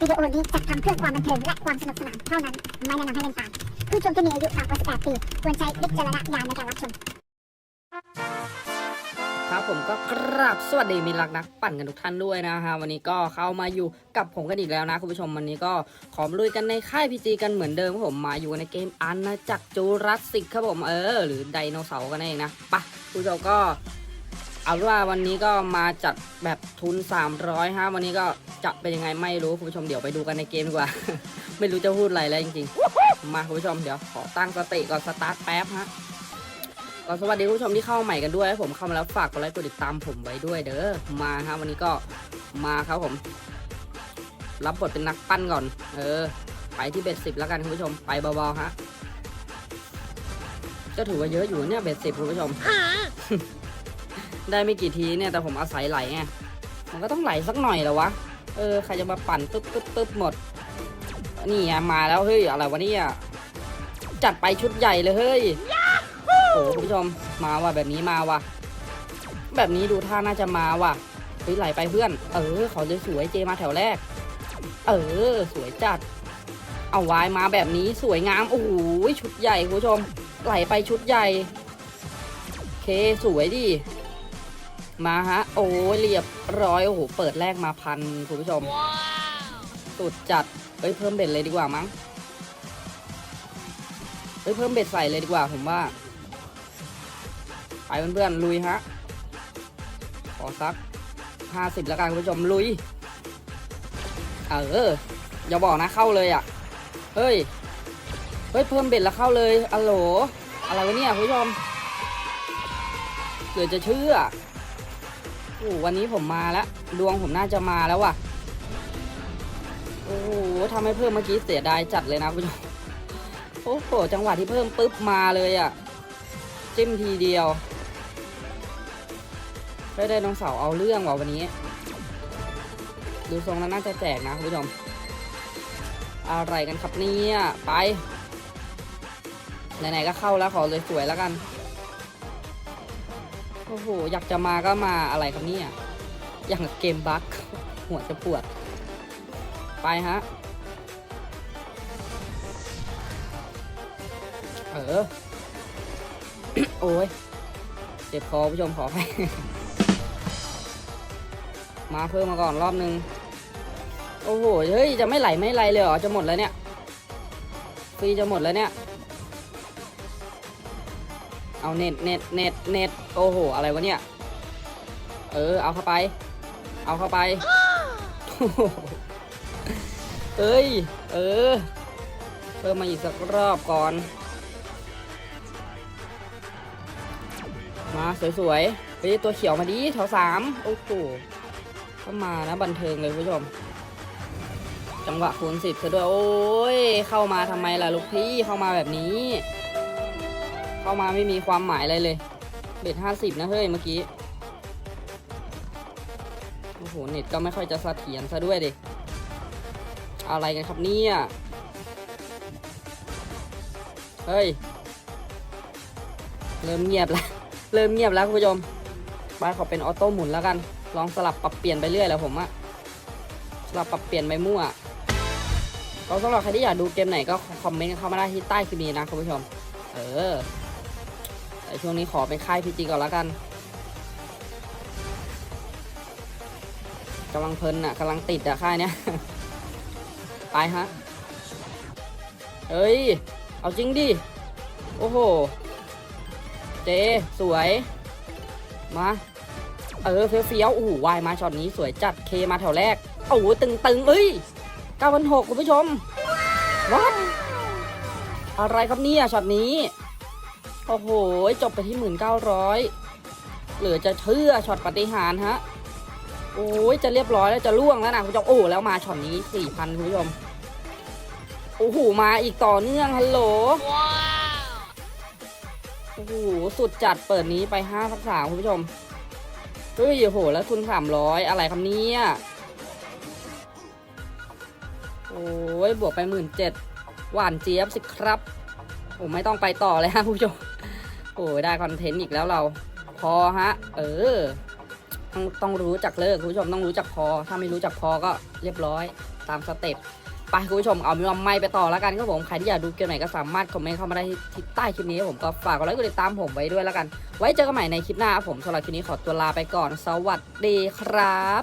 วิดีโอนี้จัดทำเพื่อความบันเทิงและความสนุกสนานเท่านั้น ไม่แนะนำให้เล่นตาม ผู้ชมที่มีอายุต่ำกว่า 18 ปีควรใช้วิจารณญาณในการรับชม ครับผมก็กราบสวัสดีมิรักนักปั่นกันทุกท่านด้วยนะฮะวันนี้ก็เข้ามาอยู่กับผมกันอีกแล้วนะคุณผู้ชมวันนี้ก็ขอมาลุยกันในค่ายพีจีกันเหมือนเดิมครับผมมาอยู่ในเกมอันนะจักรจูราสสิกครับผมเออ หรือไดโนเสาร์กันเองนะไปะคุณผู้ชมก็ เอาว่าวันนี้ก็มาจัดแบบทุน 300ฮะวันนี้ก็จะเป็นยังไงไม่รู้คุณผู้ชมเดี๋ยวไปดูกันในเกมดีกว่า ไม่รู้จะพูดอะไรแล้วจริงๆ มาคุณผู้ชมเดี๋ยวขอตั้งสติก่อนสตาร์ทแป๊บฮะก็สวัสดีคุณผู้ชมที่เข้าใหม่กันด้วยผมเข้ามาแล้วฝากกดไลค์กดติดตามผมไว้ด้วยเด้อมาฮะวันนี้ก็มาครับผม รับบทเป็นนักปั้นก่อน เออ ไปที่เบ็ดสิบแล้วกันคุณผู้ชมไปเบาๆฮะก็ถือว่าเยอะอยู่เนี่ยเบ็ดสิบคุณผู้ชม ได้ไม่กี่ทีเนี่ยแต่ผมอาศัยไหลไงมันก็ต้องไหลสักหน่อยแล้ววะเออใครจะมาปั่นตึ๊บตึ๊บตึ๊บหมด นี่ไงมาแล้วเฮ้ยอะไรวะเนี่ยจัดไปชุดใหญ่เลยเฮ้ยโอ้โหคุณผู้ชมมาว่ะแบบนี้มาว่ะ แบบนี้ดูท่าน่าจะมาว่ะเฮ้ยไหลไปเพื่อน เออเขาเลยสวยเจมาแถวแรก เออ สวยจัด เอาวายมาแบบนี้สวยงามโอ้โหชุดใหญ่คุณผู้ชม ไหลไปชุดใหญ่โอเคสวยดิ มาฮะ โอ้ยเรียบร้อยโอ้โหเปิดแรกมาพันคุณผู้ชม สุดจัดเฮ้ยเพิ่มเบ็ดเลยดีกว่ามั้งเฮ้ยเพิ่มเบ็ดใส่เลยดีกว่าผมว่าไปเพื่อนๆลุยฮะขอสักห้าสิบแล้วกันคุณผู้ชมลุยเอออย่าบอกนะเข้าเลยอะเฮ้ยเฮ้ยเพิ่มเบ็ดแล้วเข้าเลยอโหลอะไรวะเนี่ยคุณผู้ชมเกิดจะเชื่อ โอ้วันนี้ผมมาแล้วดวงผมน่าจะมาแล้วว่ะ โอ้โหทำให้เพิ่มเมื่อกี้เสียดายจัดเลยนะคุณผู้ชมโอ้โหจังหวะที่เพิ่มปุ๊บมาเลยอะ จิ้มทีเดียวได้ได้น้องเสาเอาเรื่องว่ะวันนี้ ดูทรงแล้วน่าจะแจกนะคุณผู้ชม อะไรกันครับเนี่ย ไป ไหนๆก็เข้าแล้วขอเลยสวยแล้วกัน โอ้โห อยากจะมาก็มาอะไรครับเนี่ย อย่างเกมบั๊กหัวจะปวด ไปฮะ เออ โอ้ย เจ็บคอผู้ชมขอให้มาเพิ่มมาก่อนรอบนึง โอ้โห เฮ้ย จะไม่ไหลไม่ไหลเลยเหรอ จะหมดแล้วเนี่ย ฟรีจะหมดแล้วเนี่ย เอาเน็ตเน็ตเน็ตเน็ตโอ้โห อะไรวะเนี่ย เออ เอาเข้าไป เอาเข้าไป เอ้ย เออ เพิ่มมาอีกสักรอบก่อน มาสวยๆเฮ้ยตัวเขียวมาดิแถวสามโอ้โหเข้ามานะบันเทิงเลยคุณผู้ชม จังหวะคูณสิบซะด้วย โอ้ย เข้ามาทำไมล่ะลูกพี่ เข้ามาแบบนี้ เข้ามาไม่มีความหมายอะไรเลย เบ็ดห้าสิบนะเฮ้ยเมื่อกี้ โอ้โห เน็ตก็ไม่ค่อยจะสะเสถียรซะด้วยดิอะไรกันครับเนี่ย เฮ้ย เริ่มเงียบแล้ว เริ่มเงียบแล้วคุณผู้ชมบ้านขอเป็นออโต้หมุนแล้วกัน ลองสลับปรับเปลี่ยนไปเรื่อยแล้วผมอะสลับปรับเปลี่ยนไปมั่วก็สำหรับใครที่อยากดูเกมไหนก็คอมเมนต์กันเข้ามาได้ที่ใต้คลิปนี้นะคุณผู้ชม เออ แต่ช่วงนี้ขอเป็นค่ายพีจีก่อนแล้วกันกำลังเพลินอะกำลังติดอะค่ายเนี้ย ไปฮะ เฮ้ย เอาจริงดิ โอ้โห เจ สวย มา เออ เฟี้ยวเฟี้ยวๆโอ้โหวายมาช็อตนี้สวยจัด เคมาแถวแรก โอ้โห ตึงตึงๆเอ้ยเก้าพันหกคุณผู้ชมวัดอะไรครับเนี่ยช็อตนี้ โอ้โห จบไปที่หมื่นเก้าร้อยเหลือจะเชื่อช็อตปฏิหารย์ฮะ โอ้ยจะเรียบร้อยแล้วจะล่วงแล้วนะคุณผู้ชมโอ้โหแล้วมาช็อตนี้สี่พันคุณผู้ชมโอ้โหมาอีกต่อเนื่องฮัลโหลโอ้โหสุดจัดเปิดนี้ไปห้าพันสามคุณผู้ชมเฮ้ยโอ้โหแล้วทุนสามร้อยอะไรคำนี้โอ้ยบวกไปหมื่นเจ็ดหวานเจี๊ยบสิครับโอ้ไม่ต้องไปต่อเลยฮะคุณผู้ชม โอ้ยได้คอนเทนต์อีกแล้วเรา พอฮะ เออ ต้องต้องรู้จักเลิกคุณผู้ชมต้องรู้จักพอ ถ้าไม่รู้จักพอก็เรียบร้อยตามสเต็ปไปคุณผู้ชมเอามีว่าไม่ไปต่อแล้วกันครับผมใครที่อยากดูเกมไหนก็สามารถคอมเมนต์เข้ามาได้ที่ใต้คลิปนี้ผมก็ฝากกดไลค์กดติดตามผมไว้ด้วยแล้วกัน ไว้เจอกันใหม่ในคลิปหน้าผมสำหรับคลิปนี้ขอตัวลาไปก่อน สวัสดีครับ